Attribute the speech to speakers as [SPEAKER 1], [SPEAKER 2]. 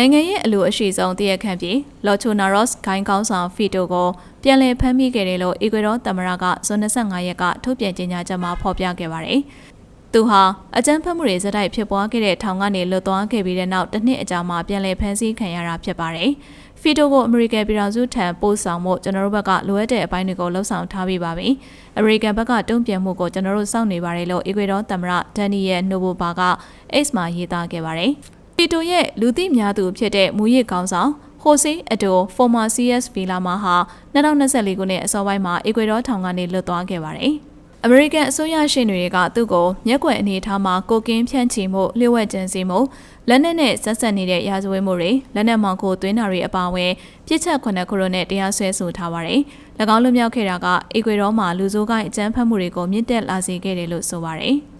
[SPEAKER 1] နိုင်ငံရဲ့အလိုအရှိဆုံးတရက်ခန့်ပြည်လော်ချိုနာရော့စ်ဂိုင်းကောင်းဆောင်ဖီတိုကိုပြန်လည်ဖမ်းမိခဲ့တယ်လို့အီကွေဒေါသမ္မတကဇွန်25ရက်ကထုတ်ပြန်ကြေညာချက်မှာဖော်ပြခဲ့ပါတယ်။သူဟာအကြမ်းဖက်မှုတွေဇက်တိုက်ဖြစ်ပွားခဲ့တဲ့ထောင်ကနေလွတ်သွားခဲ့ပြီးတဲ့နောက်တစ်နှစ်အကြာမှပြန်လည်ဖမ်းဆီးခံရတာဖြစ်ပါတယ်။ဖီတိုကိုအမေရိကန်ပြည်ထောင်စုထံပို့ဆောင်မှုကျွန်တော်တို့ဘက်ကလိုအပ်တဲ့အပိုင်းတွေကိုလှုပ်ဆောင်ထားပြီးပါပြီ။အမေရိကန်ဘက်ကတုံ့ပြန်မှုကိုကျွန်တော်တို့စောင့်နေပါတယ်လို့အီကွေဒေါသမ္မတဒန်နီယယ်နိုဘိုဘာက X မှာရေးသားခဲ့ပါတယ်။ပီ တိုရဲ့လူသိများသူဖြစ်တဲ့မူရစ်ကောင်းဆောင်ဟိုစီအတိုဖော်မာ CS ဗီလာမာဟာ2024ခုနှစ်အစောပိုင်းမှာအီကွေဒေါထောင်ကနေလွတ်သွားခဲ့ပါတယ်။အမေရိကန်အစိုးရရှင်တွေကသူ့ကိုမျက်ကွယ်အနေထားမှာကိုကင်းဖြန့်ချီမှုလျှို့ဝှက်ကြံစည်မှုလက်နက်နဲ့ဆက်ဆက်နေတဲ့ရာဇဝတ်မှုတွေလက်နက်မောင်ကိုသွင်းတာတွေအပါအဝင်ပြစ်ချက်ခုနှစ်ခုတို့နဲ့တရားစွဲဆိုထားပါတယ်။၎င်းလွတ်မြောက်ခဲ့တာကအီကွေဒေါမှာလူဆိုးကိုင်းအကြမ်းဖက်မှုတွေကိုမြင့်တက်လာစေခဲ့တယ်လို့ဆိုပါတယ်။